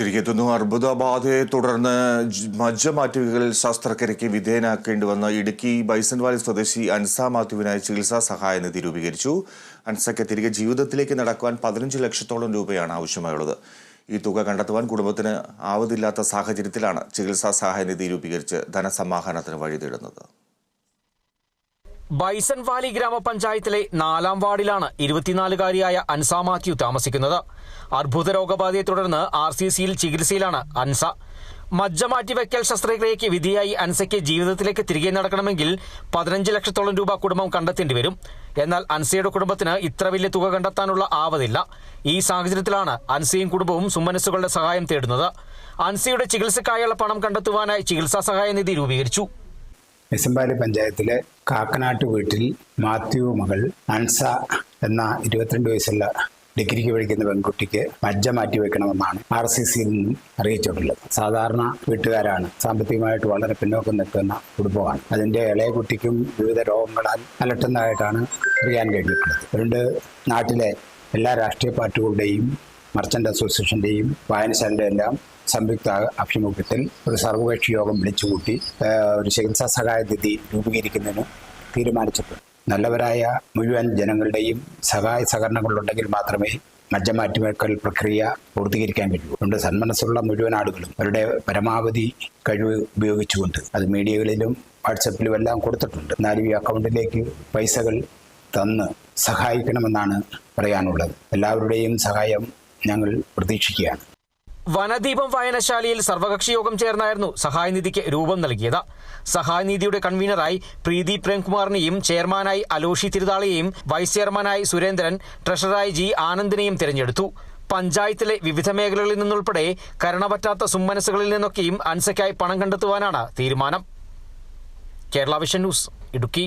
തിരികെ എത്തുന്നു. അർബുദബാധയെ തുടർന്ന് മജ്ജ മാറ്റുകൾ ശസ്ത്രക്രിയയ്ക്ക് വിധേയനാക്കേണ്ടി വന്ന ഇടുക്കി ബൈസൺവാലി സ്വദേശി അൻസ മാത്യുവിനായി ചികിത്സാ സഹായ നിധി രൂപീകരിച്ചു. അൻസയ്ക്ക് തിരികെ ജീവിതത്തിലേക്ക് നടക്കുവാൻ പതിനഞ്ച് ലക്ഷത്തോളം രൂപയാണ് ആവശ്യമായുള്ളത്. ഈ തുക കണ്ടെത്തുവാൻ കുടുംബത്തിന് ആവതില്ലാത്ത സാഹചര്യത്തിലാണ് ചികിത്സാ സഹായ നിധി രൂപീകരിച്ച് ധനസമാഹരണത്തിന് വഴി തേടുന്നത് ബൈസൺ വാലി ഗ്രാമപഞ്ചായത്തിലെ നാലാം വാർഡിലാണ് ഇരുപത്തിനാലുകാരിയായ അൻസ മാത്യു താമസിക്കുന്നത്. അർബുദ രോഗബാധയെ തുടർന്ന് ആർ സി സിയിൽ ചികിത്സയിലാണ് അൻസ. മജ്ജ മാറ്റിവെക്കൽ ശസ്ത്രക്രിയയ്ക്ക് വിധിയായി അൻസയ്ക്ക് ജീവിതത്തിലേക്ക് തിരികെ നടക്കണമെങ്കിൽ പതിനഞ്ച് ലക്ഷത്തോളം രൂപ കുടുംബം കണ്ടെത്തേണ്ടി വരും. എന്നാൽ അൻസയുടെ കുടുംബത്തിന് ഇത്ര വലിയ തുക കണ്ടെത്താനുള്ള ആവതില്ല. ഈ സാഹചര്യത്തിലാണ് അൻസയും കുടുംബവും സുമനസ്സുകളുടെ സഹായം തേടുന്നത്. അൻസയുടെ ചികിത്സക്കായുള്ള പണം കണ്ടെത്തുവാനായി ചികിത്സാ സഹായ നിധി രൂപീകരിച്ചു. എസമ്പാലി പഞ്ചായത്തിലെ കാക്കനാട്ട് വീട്ടിൽ മാത്യു മകൾ അൻസ എന്ന ഇരുപത്തിരണ്ട് വയസ്സുള്ള ഡിഗ്രിക്ക് പഠിക്കുന്ന പെൺകുട്ടിക്ക് മജ്ജ മാറ്റി വെക്കണമെന്നാണ് ആർ സി സിയിൽ നിന്നും അറിയിച്ചിട്ടുള്ളത്. സാധാരണ വീട്ടുകാരാണ് സാമ്പത്തികമായിട്ട് വളരെ പിന്നോക്കം നിൽക്കുന്ന കുടുംബമാണ്. അതിന്റെ ഇളയ കുട്ടിക്കും വിവിധ രോഗങ്ങളാൽ അലട്ടുന്നതായിട്ടാണ് അറിയാൻ കഴിഞ്ഞിട്ടുള്ളത്. അതുകൊണ്ട് നാട്ടിലെ എല്ലാ രാഷ്ട്രീയ പാർട്ടികളുടെയും മർച്ചന്റ് അസോസിയേഷന്റെയും വായനശാലയുടെ എല്ലാം സംയുക്ത ആഭിമുഖ്യത്തിൽ ഒരു സർവകക്ഷി യോഗം വിളിച്ചുകൂട്ടി ഒരു ചികിത്സാ സഹായ നിധി രൂപീകരിക്കുന്നതിന് തീരുമാനിച്ചിട്ടുണ്ട്. നല്ലവരായ മുഴുവൻ ജനങ്ങളുടെയും സഹായ സഹകരണങ്ങളുണ്ടെങ്കിൽ മാത്രമേ മജ്ജ മാറ്റിവെക്കൽ പ്രക്രിയ പൂർത്തീകരിക്കാൻ കഴിയൂ അതുകൊണ്ട് സന്മനസ്സുള്ള മുഴുവൻ ആളുകളും അവരുടെ പരമാവധി കഴിവ് ഉപയോഗിച്ചുകൊണ്ട് അത് മീഡിയകളിലും വാട്സപ്പിലും എല്ലാം കൊടുത്തിട്ടുണ്ട്. എന്നാലും ഈ അക്കൗണ്ടിലേക്ക് പൈസകൾ തന്ന് സഹായിക്കണമെന്നാണ് പറയാനുള്ളത്. എല്ലാവരുടെയും സഹായം ഞങ്ങൾ പ്രതീക്ഷിക്കുകയാണ്. വനദീപം വായനശാലയിൽ സർവകക്ഷി യോഗം ചേർന്നായിരുന്നു സഹായനിധിക്ക് രൂപം നൽകിയത്. സഹായനിധിയുടെ കൺവീനറായി പ്രീതി പ്രേംകുമാറിനെയും ചെയർമാനായി അലോഷി തിരുതാളയെയും വൈസ് ചെയർമാനായി സുരേന്ദ്രൻ ട്രഷറായി ജി ആനന്ദിനെയും തിരഞ്ഞെടുത്തു. പഞ്ചായത്തിലെ വിവിധ മേഖലകളിൽ നിന്നുൾപ്പെടെ കരണപറ്റാത്ത സുമ്മനസ്സുകളിൽ നിന്നൊക്കെയും അൻസയ്ക്കായി പണം കണ്ടെത്തുവാനാണ് തീരുമാനം. Kerala vision news Idukki.